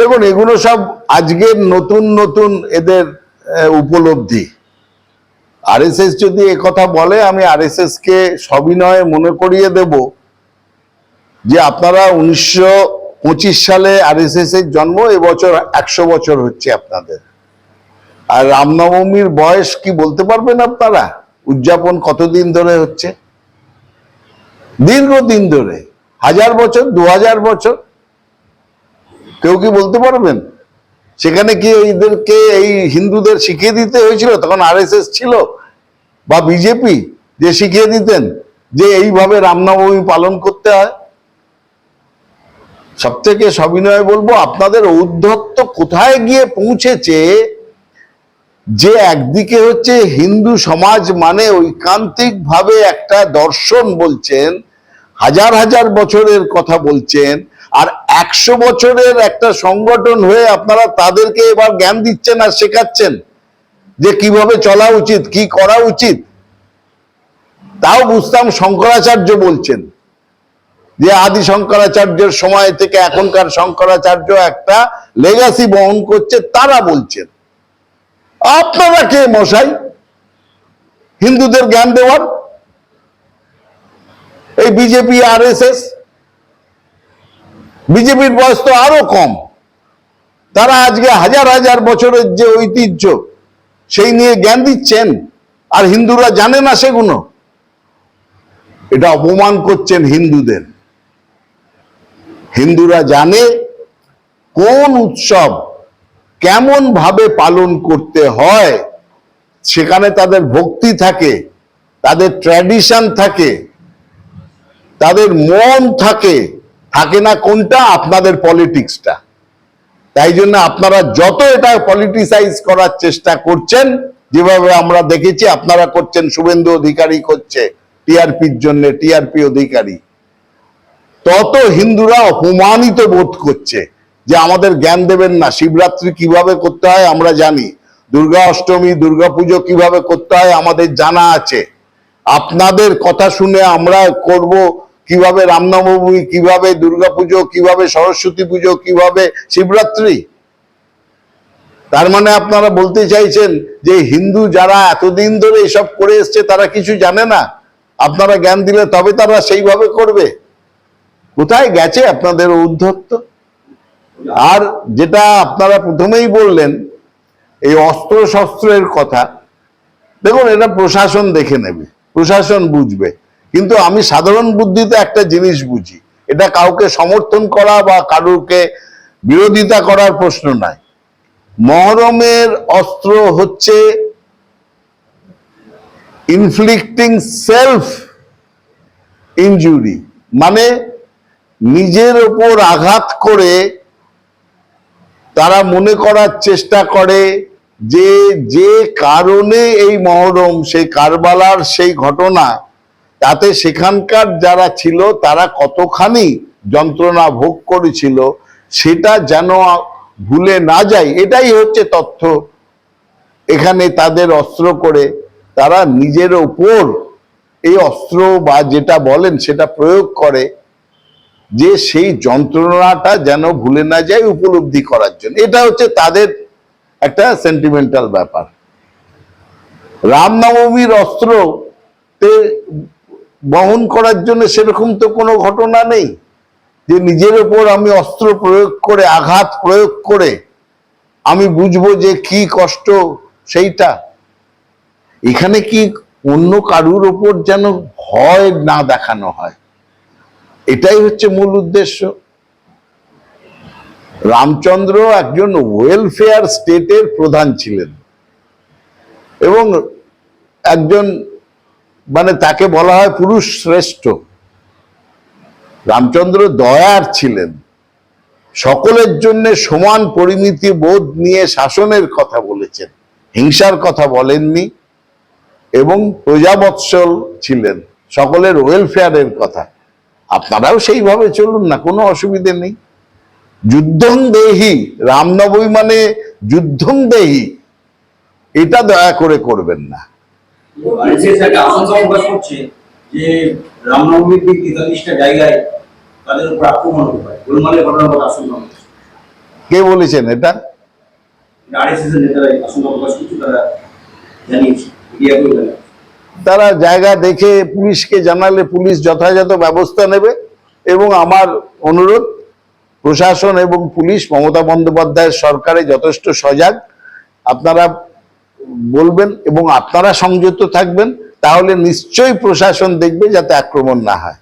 দেখুন, এগুলো সব আজকের নতুন নতুন এদের উপলব্ধি। আরএসএস যদি কথা বলে, আমি আরএসএস কে সবিনয়ে মনে করিয়ে দেব যে আপনারা উনিশশো পঁচিশ সালে আরএসএস এর জন্ম, এবছর একশো বছর হচ্ছে আপনাদের। আর রামনবমীর বয়স কি বলতে পারবেন আপনারা? উদযাপন কতদিন ধরে হচ্ছে? দীর্ঘদিন ধরে। হাজার বছর, দু হাজার বছর। কেউ কি বলতে পারবেন? সেখানে কি এইদেরকে, এই হিন্দুদের শিখিয়ে দিতে হয়েছিল? তখন আরএসএস ছিল বা বিজেপি যে শিখিয়ে দিতেন যে এইভাবে রামনবমী পালন করতে হয়। সব থেকে সবিনয় বলব, আপনাদের ঔদ্ধত্য কোথায় গিয়ে পৌঁছেছে যে একদিকে হচ্ছে হিন্দু সমাজ মানে ঐকান্তিক ভাবে একটা দর্শন বলছেন, হাজার হাজার বছরের কথা বলছেন আর একশো বছরের একটা সংগঠন হয়ে আপনারা তাদেরকে এবার জ্ঞান দিচ্ছেন আর শেখাচ্ছেন যে কীভাবে চলা উচিত, কি করা উচিত। তাও বুঝতাম শঙ্করাচার্য বলছেন যে আদি শঙ্করাচার্যের সময় থেকে এখনকার শঙ্করাচার্য একটা লেগাসি বহন করছে, তারা বলছেন। আপনারা কে মশাই? হিন্দুদের জ্ঞান দেওয়ার? এই বিজেপি আর এস এস বিজেপির বয়স তো আরও কম। তারা আজকে হাজার হাজার বছরের যে ঐতিহ্য, সেই নিয়ে জ্ঞান দিচ্ছেন, আর হিন্দুরা জানে না সেগুলো। এটা অপমান করছেন হিন্দুদের। হিন্দুরা জানে কোন উৎসব কেমন ভাবে পালন করতে হয়, সেখানে তাদের ভক্তি থাকে, তাদের ট্র্যাডিশন থাকে, তাদের মন থাকে থাকে না কোনটা? আপনাদের পলিটিক্সটা তাই জন্য আপনারা যত এটা পলিটিসাইজ করার চেষ্টা করছেন, যেভাবে আমরা দেখেছি, আপনারা করছেন শুভেন্দু অধিকারী করছে, টিআরপির জন্য, টিআরপি অধিকারী। তত হিন্দুরা অপমানিত বোধ করছে যে আমাদের জ্ঞান দেবেন না। শিবরাত্রি কীভাবে করতে হয় আমরা জানি। দুর্গা অষ্টমী, দুর্গা পুজো কীভাবে করতে হয় আমাদের জানা আছে। আপনাদের কথা শুনে আমরা করব কীভাবে রামনবমী কীভাবে দুর্গা পুজো, কীভাবে সরস্বতী পুজো, কীভাবে শিবরাত্রি? তার মানে আপনারা বলতে চাইছেন যে হিন্দু যারা এতদিন ধরে এসব করে এসছে, তারা কিছু জানে না? আপনারা জ্ঞান দিলে তবে তারা সেইভাবে করবে। কোথায় গেছে আপনাদের ঔদ্ধত্য? আর যেটা আপনারা প্রথমেই বললেন, এই অস্ত্র শস্ত্রের কথা, দেখুন, এটা প্রশাসন দেখে নেবে, প্রশাসন বুঝবে। কিন্তু আমি সাধারণ বুদ্ধিতে একটা জিনিস বুঝি, এটা কাউকে সমর্থন করা বা কারুকে বিরোধিতা করার প্রশ্ন নয় মহরমের অস্ত্র হচ্ছে ইনফ্লিক্টিং সেলফ ইনজুরি মানে নিজের ওপর আঘাত করে তারা মনে করার চেষ্টা করে যে যে কারণে এই মহরম, সেই কারবালার সেই ঘটনা তাতে সেখানকার যারা ছিল, তারা কতখানি যন্ত্রণা ভোগ করেছিল, সেটা যেন ভুলে না যায়, এটাই হচ্ছে তথ্য। এখানে তাদের অস্ত্র করে তারা নিজের ওপর এই অস্ত্র বা যেটা বলেন সেটা প্রয়োগ করে, যে সেই যন্ত্রণাটা যেন ভুলে না যায় উপলব্ধি করার জন্য। এটা হচ্ছে তাদের একটা সেন্টিমেন্টাল ব্যাপার। রামনবমীর অস্ত্র বহন করার জন্য সেরকম তো কোনো ঘটনা নেই যে নিজের ওপর আমি অস্ত্র প্রয়োগ করে, আঘাত প্রয়োগ করে আমি বুঝব যে কি কষ্ট সেইটা। এখানে কি অন্য কারুর ওপর যেন ভয় না দেখানো হয়? এটাই হচ্ছে মূল উদ্দেশ্য। রামচন্দ্র একজন ওয়েলফেয়ার স্টেটের প্রধান ছিলেন এবং একজন মানে তাকে বলা হয় পুরুষ শ্রেষ্ঠ। রামচন্দ্র দয়ার ছিলেন। সকলের জন্য সমান পরিমিতি বোধ নিয়ে শাসনের কথা বলেছেন। হিংসার কথা বলেননি এবং প্রজাবৎসল ছিলেন। সকলের ওয়েলফেয়ারের কথা। আপনারাও সেইভাবে চলুন না, কোনো অসুবিধে নেই। যুদ্ধং দেহি, রামনবমী মানে যুদ্ধং দেহি। এটা দয়া করে করবেন না। আশঙ্কা প্রকাশ করছে যে রামনবমীর তেতাল্লিশটা জায়গায় তাদের উপর আক্রমণ হতে পারে গোলমালের কথা আশঙ্কা কে বলেছেন এটা? আরএসএস এর নেতারা আশঙ্কা প্রকাশ করছে তারা জানিয়েছে মিডিয়া জানিয়েছে। তারা জায়গা দেখে পুলিশকে জানালে পুলিশ যথাযথ ব্যবস্থা নেবে এবং আমার অনুরোধ প্রশাসন এবং পুলিশ মমতা বন্দ্যোপাধ্যায়ের সরকারে যথেষ্ট সজাগ। আপনারা বলবেন এবং আপনারা সংযুক্ত থাকবেন তাহলে নিশ্চয়ই প্রশাসন দেখবে যাতে আক্রমণ না হয়।